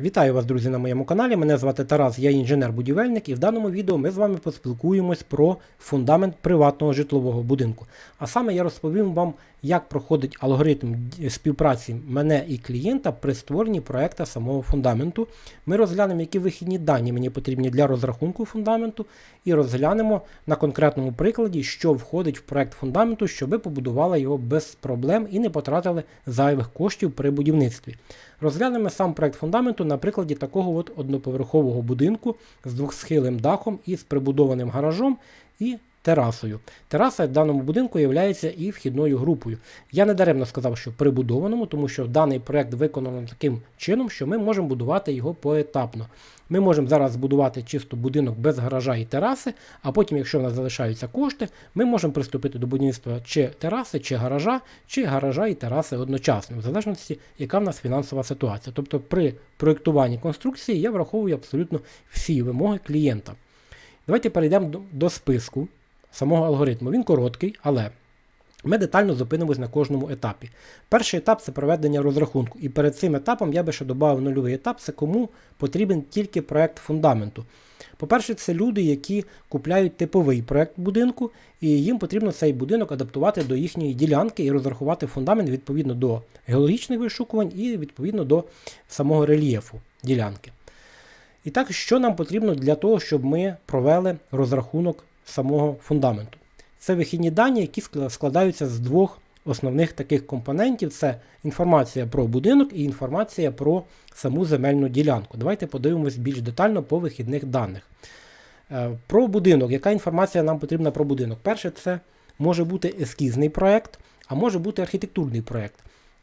Вітаю вас, друзі, на моєму каналі. Мене звати Тарас, я інженер-будівельник, і в даному відео ми з вами поспілкуємось про фундамент приватного житлового будинку. А саме я розповім вам, як проходить алгоритм співпраці мене і клієнта при створенні проекту самого фундаменту. Ми розглянемо, які вихідні дані мені потрібні для розрахунку фундаменту, і розглянемо на конкретному прикладі, що входить в проект фундаменту, щоб ви побудували його без проблем і не потратили зайвих коштів при будівництві. Розглянемо сам проект фундаменту на прикладі такого от одноповерхового будинку з двохсхилим дахом і з прибудованим гаражом і терасою. Тераса в даному будинку є і вхідною групою. Я не даремно сказав, що прибудованому, тому що даний проект виконано таким чином, що ми можемо будувати його поетапно. Ми можемо зараз збудувати чисто будинок без гаража і тераси, а потім, якщо в нас залишаються кошти, ми можемо приступити до будівництва чи тераси, чи гаража, чи гаража і тераси одночасно, в залежності, яка в нас фінансова ситуація. Тобто при проєктуванні конструкції я враховую абсолютно всі вимоги клієнта. Давайте перейдемо до, списку самого алгоритму. Він короткий, але ми детально зупинимось на кожному етапі. Перший етап це проведення розрахунку. І перед цим етапом я би ще додав нульовий етап, це кому потрібен тільки проект фундаменту. По-перше, це люди, які купляють типовий проект будинку, і їм потрібно цей будинок адаптувати до їхньої ділянки і розрахувати фундамент відповідно до геологічних вишукувань і відповідно до самого рельєфу ділянки. І так, що нам потрібно для того, щоб ми провели розрахунок самого фундаменту? Це вихідні дані, які складаються з двох основних таких компонентів: це інформація про будинок і інформація про саму земельну ділянку. Давайте подивимось більш детально по вихідних даних. Е, Про будинок. Яка інформація нам потрібна про будинок? Перше, це може бути ескізний проект, а може бути архітектурний проект.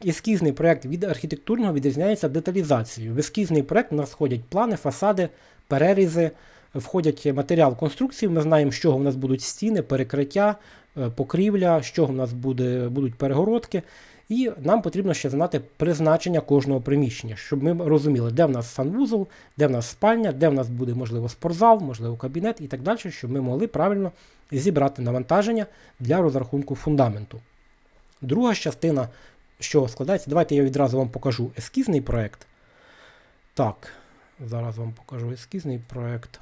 Ескізний проект від архітектурного відрізняється деталізацією. В ескізний проект у нас входять плани, фасади, перерізи, входять матеріал конструкції. Ми знаємо, з чого в нас будуть стіни, перекриття, е, покрівля, з чого в нас буде, будуть перегородки. І нам потрібно ще знати призначення кожного приміщення, щоб ми розуміли, де в нас санвузол, де в нас спальня, де в нас буде, можливо, спортзал, можливо, кабінет і так далі, щоб ми могли правильно зібрати навантаження для розрахунку фундаменту. Друга частина, що складається, давайте я відразу вам покажу ескізний проект. Так, зараз вам покажу ескізний проект.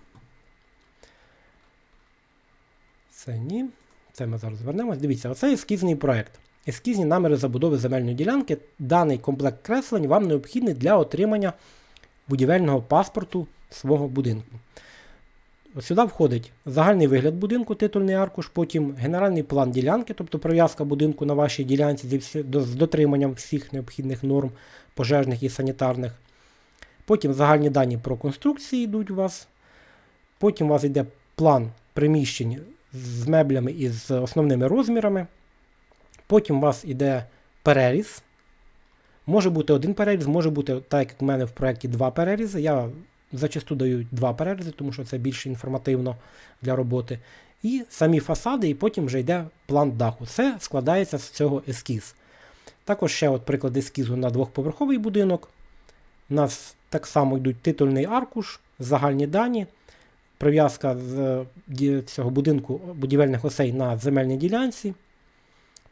Це ні. Це ми зараз звернемось. Дивіться, оце ескізний проект. Ескізні наміри забудови земельної ділянки. Даний комплект креслень вам необхідний для отримання будівельного паспорту свого будинку. Сюди входить загальний вигляд будинку, титульний аркуш, потім генеральний план ділянки, тобто прив'язка будинку на вашій ділянці з дотриманням всіх необхідних норм пожежних і санітарних. Потім загальні дані про конструкції йдуть у вас. Потім у вас йде план приміщень з меблями і з основними розмірами. Потім у вас йде переріз. Може бути один переріз, може бути, так як в мене в проєкті два перерізи. Я зачасту даю два перерізи, тому що це більш інформативно для роботи. І самі фасади, і потім вже йде план даху. Це складається з цього ескіз. Також ще от приклад ескізу на двохповерховий будинок. У нас так само йдуть титульний аркуш, загальні дані, прив'язка з цього будинку будівельних осей на земельній ділянці,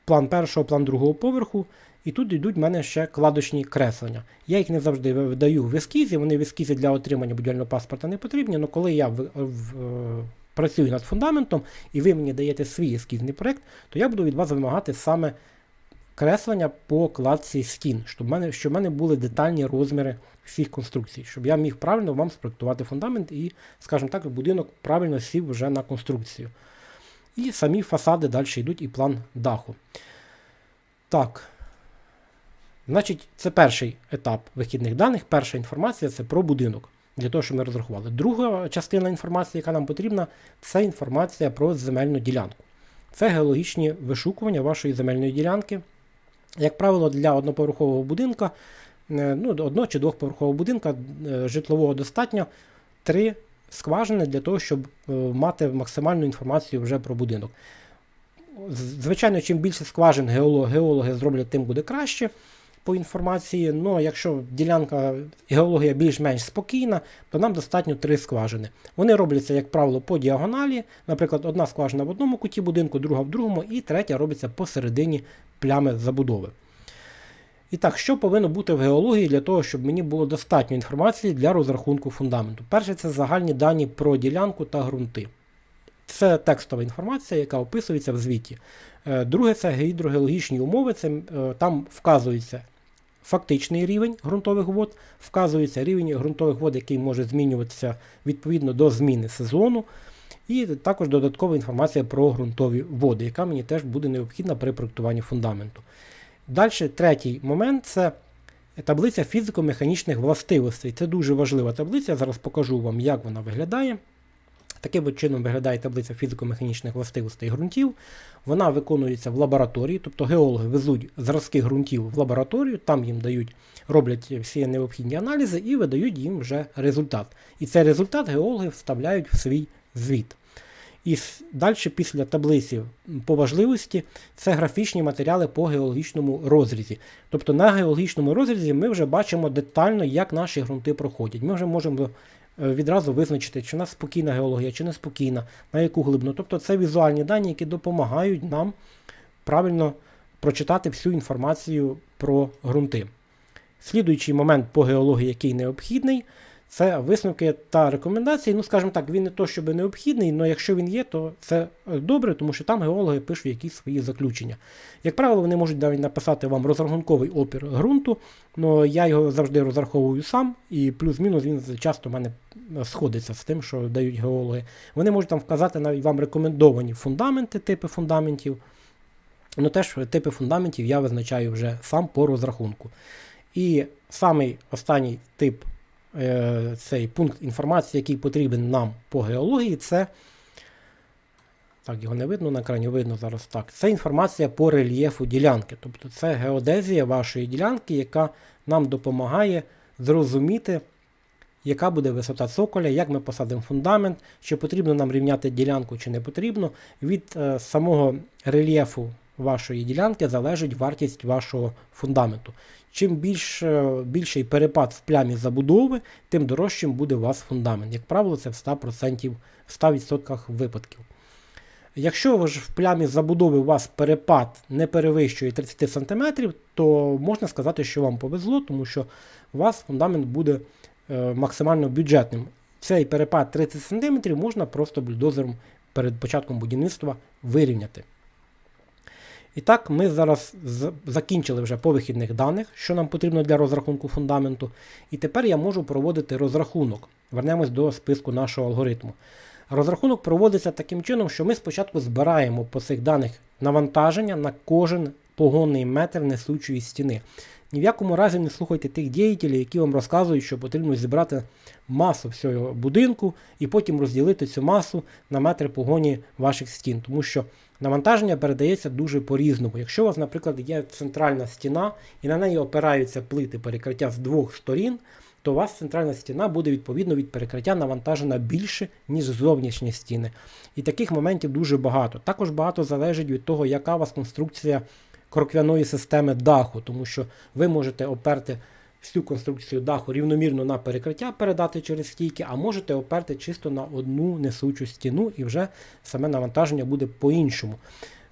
план першого, план другого поверху. І тут йдуть в мене ще кладочні креслення. Я їх не завжди видаю в ескізі, вони в ескізі для отримання будівельного паспорта не потрібні, але коли я в, в, е, працюю над фундаментом і ви мені даєте свій ескізний проєкт, то я буду від вас вимагати саме креслення по кладці стін, щоб в мене, щоб в мене були детальні розміри всіх конструкцій, щоб я міг правильно вам спроектувати фундамент і, скажімо так, будинок правильно сів вже на конструкцію. І самі фасади далі йдуть і план даху. Так. Значить, це перший етап вихідних даних. Перша інформація це про будинок, для того, щоб ми розрахували. Друга частина інформації, яка нам потрібна, це інформація про земельну ділянку. Це геологічні вишукування вашої земельної ділянки. Як правило, для одноповерхового будинка, е, ну, одно чи двохповерхового будинка е, житлового достатньо три скважини для того, щоб е, мати максимальну інформацію вже про будинок. Звичайно, чим більше скважин геолог, геологи зроблять, тим буде краще по інформації. Ну, якщо ділянка геологія більш-менш спокійна, то нам достатньо три скважини. Вони робляться, як правило, по діагоналі. Наприклад, одна скважина в одному куті будинку, друга в другому, і третя робиться посередині плями забудови. І так, що повинно бути в геології для того, щоб мені було достатньо інформації для розрахунку фундаменту? Перше, це загальні дані про ділянку та ґрунти. Це текстова інформація, яка описується в звіті. Е, Друге, це гідрогеологічні умови. Це, там вказується фактичний рівень ґрунтових вод, вказується рівень ґрунтових вод, який може змінюватися відповідно до зміни сезону. І також додаткова інформація про ґрунтові води, яка мені теж буде необхідна при проєктуванні фундаменту. Далі, третій момент це таблиця фізико-механічних властивостей. Це дуже важлива таблиця. Зараз покажу вам, як вона виглядає. Таким чином виглядає таблиця фізико-механічних властивостей ґрунтів. Вона виконується в лабораторії, тобто геологи везуть зразки ґрунтів в лабораторію, там їм дають, роблять всі необхідні аналізи і видають їм вже результат. І цей результат геологи вставляють в свій звіт. І далі після таблиці по важливості це графічні матеріали по геологічному розрізі. Тобто на геологічному розрізі ми вже бачимо детально, як наші ґрунти проходять. Ми вже можемо відразу визначити, чи у нас спокійна геологія, чи неспокійна, на яку глибину. Тобто це візуальні дані, які допомагають нам правильно прочитати всю інформацію про ґрунти. Слідуючий момент по геології, який необхідний, це висновки та рекомендації. Ну, скажімо так, він не то, щоб необхідний, але якщо він є, то це е, добре, тому що там геологи пишуть якісь свої заключення. Як правило, вони можуть навіть написати вам розрахунковий опір ґрунту, але я його завжди розраховую сам, і плюс-мінус він часто в мене сходиться з тим, що дають геологи. Вони можуть там вказати навіть вам рекомендовані фундаменти, типи фундаментів. Ну теж типи фундаментів я визначаю вже сам по розрахунку. І самий останній тип Е, цей пункт інформації, який потрібен нам по геології, це. Так, його не видно на екрані, видно зараз так. Це інформація по рельєфу ділянки. Тобто це геодезія вашої ділянки, яка нам допомагає зрозуміти, яка буде висота цоколя, як ми посадимо фундамент, чи потрібно нам рівняти ділянку, чи не потрібно. Від е, самого рельєфу вашої ділянки залежить вартість вашого фундаменту. Чим більш, більший перепад в плямі забудови, тим дорожчим буде у вас фундамент. Як правило, це в 100% в 100% випадків. Якщо ж в плямі забудови у вас перепад не перевищує 30 см, то можна сказати, що вам повезло, тому що у вас фундамент буде е, максимально бюджетним. Цей перепад 30 см можна просто бульдозером перед початком будівництва вирівняти. І так, ми зараз закінчили вже по вихідних даних, що нам потрібно для розрахунку фундаменту. І тепер я можу проводити розрахунок. Вернемось до списку нашого алгоритму. Розрахунок проводиться таким чином, що ми спочатку збираємо по цих даних навантаження на кожен погонний метр несучої стіни. Ні в якому разі не слухайте тих діятелів, які вам розказують, що потрібно зібрати масу всього будинку і потім розділити цю масу на метри погоні ваших стін. Тому що навантаження передається дуже по-різному. Якщо у вас, наприклад, є центральна стіна і на неї опираються плити перекриття з двох сторін, то у вас центральна стіна буде відповідно від перекриття навантажена більше, ніж зовнішні стіни. І таких моментів дуже багато. Також багато залежить від того, яка у вас конструкція кроквяної системи даху, тому що ви можете оперти всю конструкцію даху рівномірно на перекриття передати через стійки, а можете оперти чисто на одну несучу стіну, і вже саме навантаження буде по-іншому.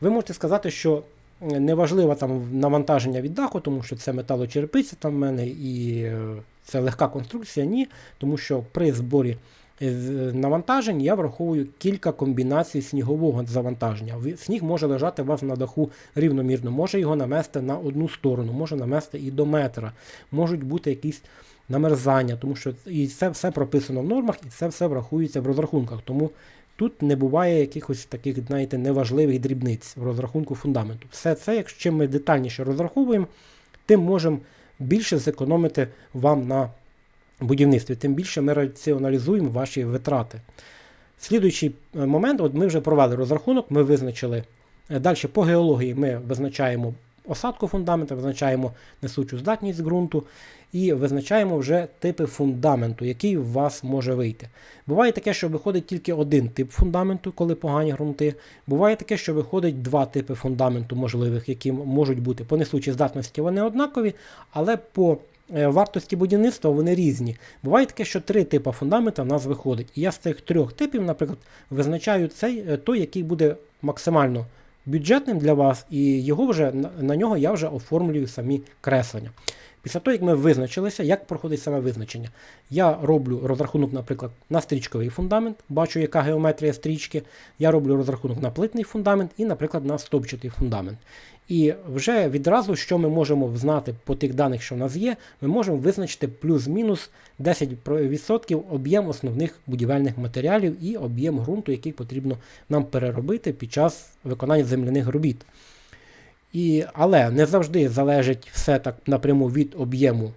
Ви можете сказати, що неважливо там навантаження від даху, тому що це металочерпиця там в мене і е, це легка конструкція, ні, тому що при зборі навантажень я враховую кілька комбінацій снігового завантаження. Сніг може лежати у вас на даху рівномірно, може його намести на одну сторону, може намести і до метра, можуть бути якісь намерзання, тому що і це все прописано в нормах, і це все врахується в розрахунках. Тому тут не буває якихось таких, знаєте, неважливих дрібниць в розрахунку фундаменту. Все це, якщо ми детальніше розраховуємо, тим можемо більше зекономити вам на будівництві, тим більше ми раціоналізуємо ваші витрати. Слідуючий е, момент, от ми вже провели розрахунок, ми визначили. Е, Далі по геології ми визначаємо осадку фундаменту, визначаємо несучу здатність ґрунту і визначаємо вже типи фундаменту, який у вас може вийти. Буває таке, що виходить тільки один тип фундаменту, коли погані ґрунти. Буває таке, що виходить два типи фундаменту можливих, які можуть бути по несучій здатності, вони однакові, але по вартості будівництва вони різні. Буває таке, що три типи фундамента в нас виходить. І я з цих трьох типів, наприклад, визначаю цей, е, той, який буде максимально бюджетним для вас, і його вже на, нього я вже оформлюю самі креслення. Після того, як ми визначилися, як проходить саме визначення, я роблю розрахунок, наприклад, на стрічковий фундамент, бачу, яка геометрія стрічки. Я роблю розрахунок на плитний фундамент і, наприклад, на стовпчатий фундамент. І вже відразу, що ми можемо знати по тих даних, що в нас є, ми можемо визначити плюс-мінус 10% об'єм основних будівельних матеріалів і об'єм ґрунту, який потрібно нам переробити під час виконання земляних робіт. І, Але не завжди залежить все так напряму від об'єму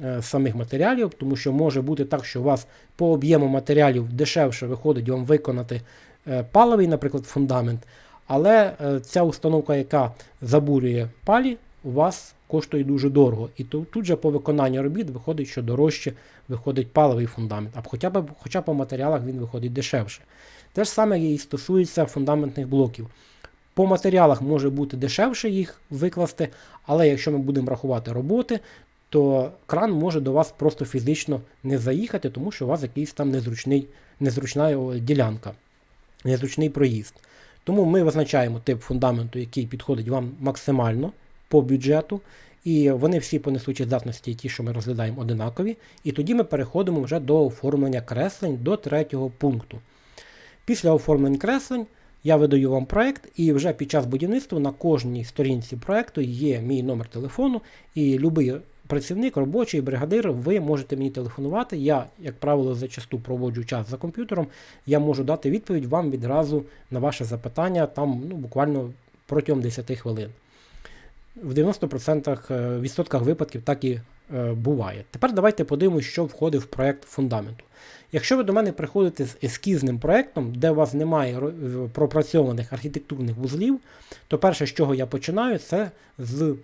е, самих матеріалів, тому що може бути так, що у вас по об'єму матеріалів дешевше виходить вам виконати е, паловий, наприклад, фундамент. Але е, ця установка, яка забурює палі, у вас коштує дуже дорого. І тут, же по виконанню робіт виходить, що дорожче виходить паловий фундамент, а хоча б, хоча по матеріалах він виходить дешевше. Те ж саме і стосується фундаментних блоків. По матеріалах може бути дешевше їх викласти, але якщо ми будемо рахувати роботи, то кран може до вас просто фізично не заїхати, тому що у вас якийсь там незручний, незручна ділянка, незручний проїзд. Тому ми визначаємо тип фундаменту, який підходить вам максимально по бюджету. І вони всі по несучій здатності, ті, що ми розглядаємо, одинакові. І тоді ми переходимо вже до оформлення креслень до третього пункту. Після оформлень креслень я видаю вам проект, і вже під час будівництва на кожній сторінці проекту є мій номер телефону, і будь-який працівник, робочий, бригадир, ви можете мені телефонувати. Я, як правило, зачасту проводжу час за комп'ютером. Я можу дати відповідь вам відразу на ваше запитання, там ну, буквально протягом 10 хвилин. В 90% е, відсотках випадків так і е, буває. Тепер давайте подивимося, що входить в проект фундаменту. Якщо ви до мене приходите з ескізним проєктом, де у вас немає пропрацьованих архітектурних вузлів, то перше, з чого я починаю, це з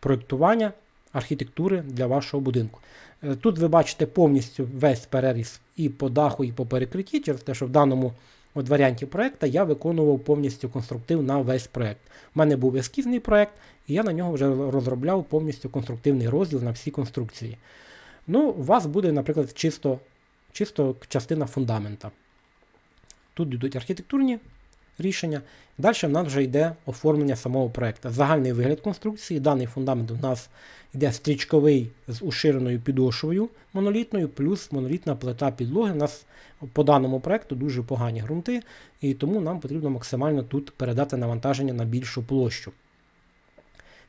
проєктування архітектури для вашого будинку. Е, тут ви бачите повністю весь переріз і по даху, і по перекритті, через те, що в даному от варіанті проєкту я виконував повністю конструктив на весь проєкт. У мене був ескізний проєкт, і я на нього вже розробляв повністю конструктивний розділ на всі конструкції. Ну, У вас буде, наприклад, чисто чисто частина фундамента. Тут йдуть архітектурні рішення. Далі в нас вже йде оформлення самого проєкту. Загальний вигляд конструкції. Даний фундамент у нас йде стрічковий з уширеною підошвою монолітною, плюс монолітна плита підлоги. У нас по даному проєкту дуже погані ґрунти, і тому нам потрібно максимально тут передати навантаження на більшу площу.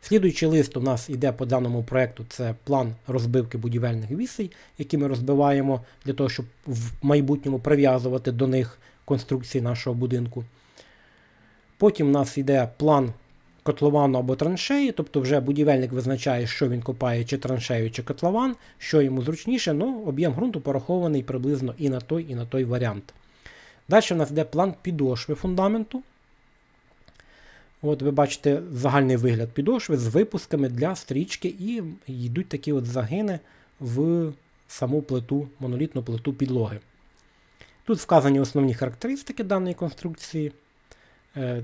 Слідуючий лист у нас йде по даному проєкту, це план розбивки будівельних вісей, які ми розбиваємо для того, щоб в майбутньому прив'язувати до них конструкції нашого будинку. Потім у нас йде план котловану або траншеї, тобто вже будівельник визначає, що він копає, чи траншею, чи котлован, що йому зручніше, ну об'єм ґрунту порахований приблизно і на той, і на той варіант. Далі у нас йде план підошви фундаменту. От Ви бачите загальний вигляд підошви з випусками для стрічки, і йдуть такі от загини в саму плиту, монолітну плиту підлоги. Тут вказані основні характеристики даної конструкції,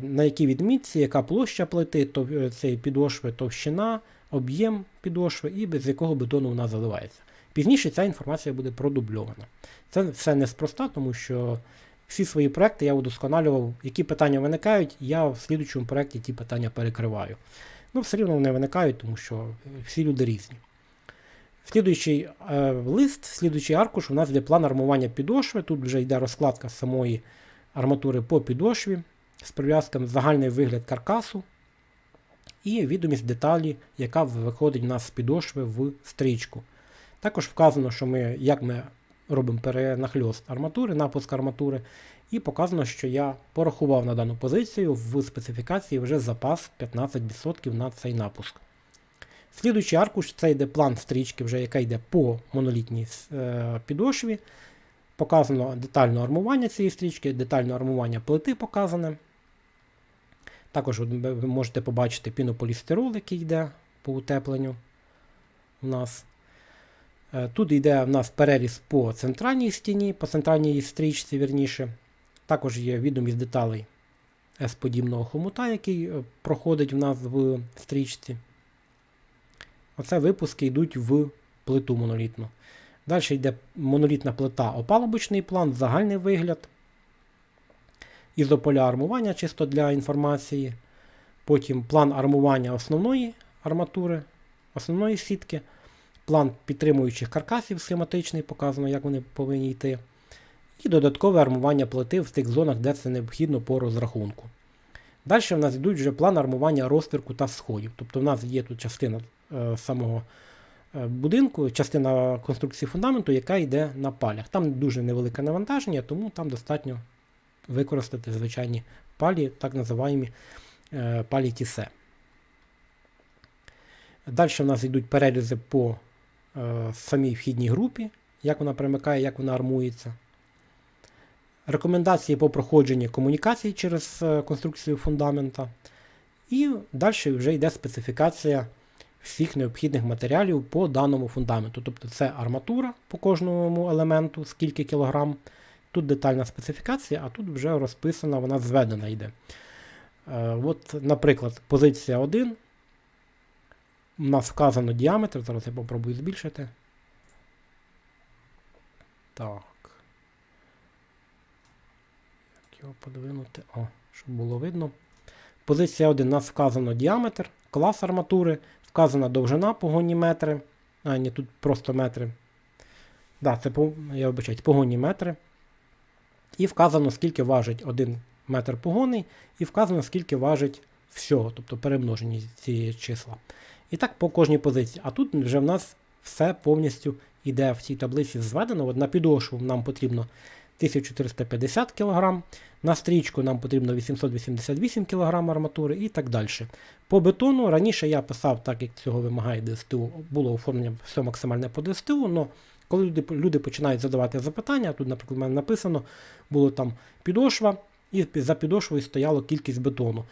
на якій відмітці, яка площа плити, то, е, цієї підошви, товщина, об'єм підошви і без якого бетону вона заливається. Пізніше ця інформація буде продубльована. Це все неспроста, тому що всі свої проекти я удосконалював, які питання виникають, я в слідчому проєкті ті питання перекриваю. Ну, все рівно вони виникають, тому що всі люди різні. Слідуючий е, лист, слідуючий аркуш, у нас йде план армування підошви. Тут вже йде розкладка самої арматури по підошві з прив'язками, загальний вигляд каркасу і відомість деталі, яка виходить у нас з підошви в стрічку. Також вказано, що ми, як ми робимо перенахльост арматури, напуск арматури. І показано, що я порахував на дану позицію в специфікації вже запас 15% на цей напуск. Слідуючий аркуш це йде план стрічки, вже яка йде по монолітній е, підошві. Показано детальне армування цієї стрічки, детальне армування плити показане. Також ви можете побачити пінополістирол, який йде по утепленню у нас. Е, тут йде в нас переріз по центральній стіні, по центральній стрічці, вірніше. Також є відомість деталей S-подібного хомута, який е, проходить в нас в стрічці. Оце випуски йдуть в плиту монолітну. Далі йде монолітна плита опалубочний план, загальний вигляд. Ізополя армування чисто для інформації. Потім план армування основної арматури, основної сітки, план підтримуючих каркасів схематичний, показано, як вони повинні йти. І додаткове армування плити в тих зонах, де це необхідно по розрахунку. Далі в нас йдуть вже план армування розтирку та сходів. Тобто в нас є тут частина е, самого е, будинку, частина конструкції фундаменту, яка йде на палях. Там дуже невелике навантаження, тому там достатньо використати звичайні палі, так називаємо е, палі тісе. Далі в нас йдуть перерізи по е, самій вхідній групі, як вона примикає, як вона армується. Рекомендації по проходженню комунікацій через е, конструкцію фундамента. І далі вже йде специфікація всіх необхідних матеріалів по даному фундаменту. Тобто це арматура по кожному елементу, скільки кілограм. Тут детальна специфікація, а тут вже розписана, вона зведена йде. Е, от, Наприклад, позиція 1. У нас вказано діаметр, зараз я попробую збільшити. Так. Як його подвинути? О, щоб було видно. Позиція 1 у нас вказано діаметр, клас арматури, вказана довжина погонні метри. А, ні, тут просто метри. Да, це я вибачаюсь, погонні метри. І вказано, скільки важить 1 метр погони, і вказано, скільки важить всього, тобто перемножені ці числа. І так по кожній позиції. А тут вже в нас все повністю йде в цій таблиці зведено. От на підошву нам потрібно 1450 кг, на стрічку нам потрібно 888 кг арматури і так далі. По бетону раніше я писав, так як цього вимагає ДСТУ, було оформлення все максимальне по ДСТУ, але коли люди люди починають задавати запитання, тут, наприклад, у мене написано, було там підошва, і за підошвою стояла кількість бетону.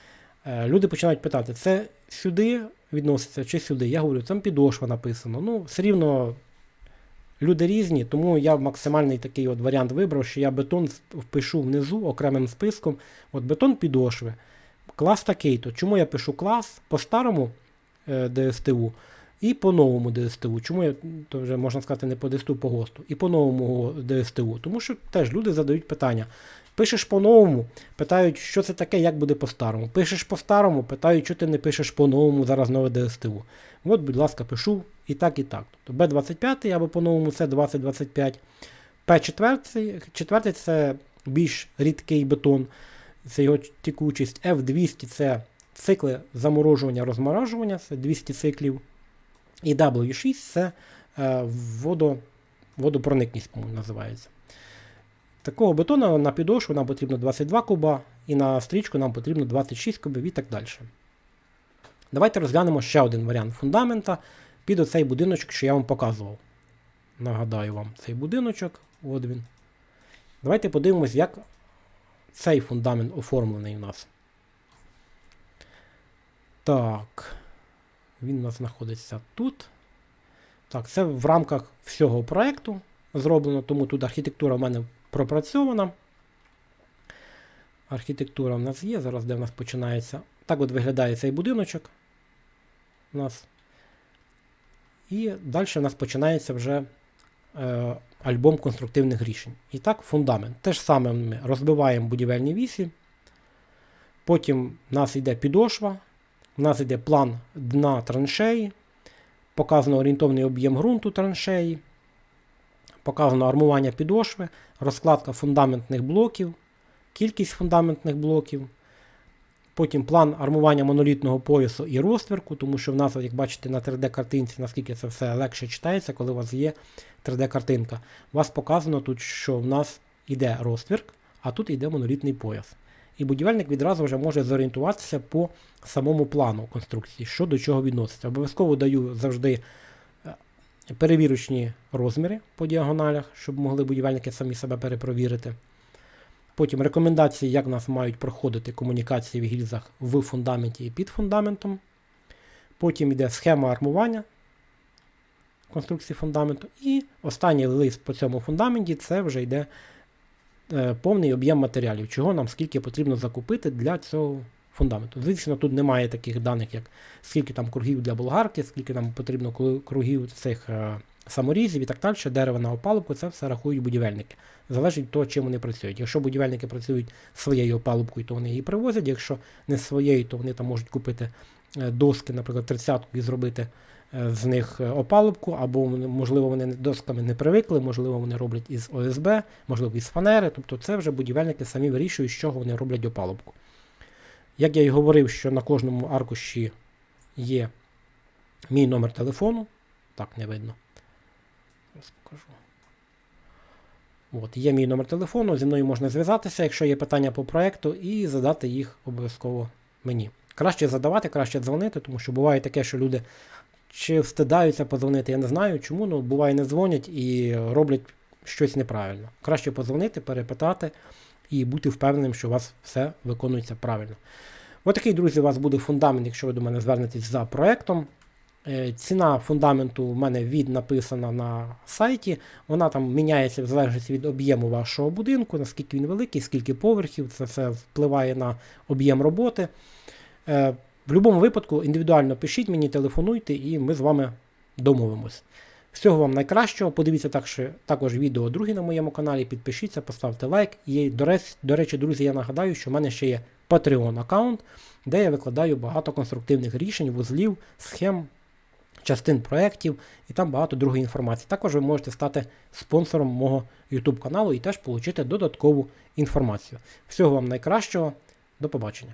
Е, люди починають питати, це сюди відноситься чи сюди. Я говорю, там підошва написано. Ну, все рівно люди різні, тому я максимальний такий от варіант вибрав, що я бетон впишу внизу окремим списком. От бетон підошви. Клас такий-то. Чому я пишу клас по старому е, ДСТУ і по новому ДСТУ? Чому я то вже можна сказати не по ДСТУ, по ГОСТу, і по новому ДСТУ? Тому що теж люди задають питання. Пишеш по-новому, питають, що це таке, як буде по-старому. Пишеш по-старому, питають, що ти не пишеш по-новому, зараз нове ДСТУ. От, будь ласка, пишу і так, і так. Тобто Б25 або по-новому це 2025. П4 це більш рідкий бетон, це його текучість. F200 це цикли заморожування, розморажування, це 200 циклів. І W6 це е, водо, водопроникність, по-моєму, називається. Такого бетону на підошву нам потрібно 22 куба, і на стрічку нам потрібно 26 кубів і так далі. Давайте розглянемо ще один варіант фундамента під оцей будиночок, що я вам показував. Нагадаю вам цей будиночок. От він. Давайте подивимось, як цей фундамент оформлений у нас. Так. Він у нас знаходиться тут. Так, це в рамках всього проєкту зроблено, тому тут архітектура в мене пропрацьована. Архітектура в нас є, зараз де в нас починається. Так от виглядає цей будиночок. У нас. І далі в нас починається вже е, альбом конструктивних рішень. І так, фундамент. Те ж саме ми розбиваємо будівельні вісі. Потім в нас йде підошва, у нас йде план дна траншеї, показано орієнтовний об'єм ґрунту траншеї. Показано армування підошви, розкладка фундаментних блоків, кількість фундаментних блоків. Потім план армування монолітного поясу і розтвірку, тому що в нас, як бачите, на 3D-картинці, наскільки це все легше читається, коли у вас є 3D-картинка. У вас показано тут, що в нас йде розтвірк, а тут йде монолітний пояс. І будівельник відразу вже може зорієнтуватися по самому плану конструкції, що до чого відноситься. Обов'язково даю завжди перевірочні розміри по діагоналях, щоб могли будівельники самі себе перепровірити. Потім рекомендації, як в нас мають проходити комунікації в гільзах в фундаменті і під фундаментом. Потім йде схема армування конструкції фундаменту. І останній лист по цьому фундаменті це вже йде е, повний об'єм матеріалів, чого нам скільки потрібно закупити для цього фундаменту. Звісно, тут немає таких даних, як скільки там кругів для болгарки, скільки нам потрібно кругів цих е, саморізів і так далі, дерева на опалубку, це все рахують будівельники. Залежить від того, чим вони працюють. Якщо будівельники працюють своєю опалубкою, то вони її привозять. Якщо не своєю, то вони там можуть купити е, доски, наприклад, 30 і зробити е, з них е, опалубку, або можливо вони досками не привикли, можливо, вони роблять із ОСБ, можливо, із фанери. Тобто це вже будівельники самі вирішують, з чого вони роблять опалубку. Як я і говорив, що на кожному аркуші є мій номер телефону. Так, не видно. Зараз покажу. От, є мій номер телефону, зі мною можна зв'язатися, якщо є питання по проекту, і задати їх обов'язково мені. Краще задавати, краще дзвонити, тому що буває таке, що люди чи встидаються подзвонити, я не знаю чому, але буває не дзвонять і роблять щось неправильно. Краще подзвонити, перепитати і бути впевненим, що у вас все виконується правильно. Отакий, друзі, у вас буде фундамент, якщо ви до мене звернетесь за проектом. Е, Ціна фундаменту у мене від написана на сайті. Вона там міняється в залежності від об'єму вашого будинку, наскільки він великий, скільки поверхів, це все впливає на об'єм роботи. Е, В будь-якому випадку індивідуально пишіть мені, телефонуйте, і ми з вами домовимось. Всього вам найкращого. Подивіться також, також відео другі на моєму каналі, підпишіться, поставте лайк. І, до речі, друзі, я нагадаю, що в мене ще є Patreon аккаунт, де я викладаю багато конструктивних рішень, вузлів, схем, частин проєктів і там багато другої інформації. Також ви можете стати спонсором мого YouTube каналу і теж отримати додаткову інформацію. Всього вам найкращого. До побачення.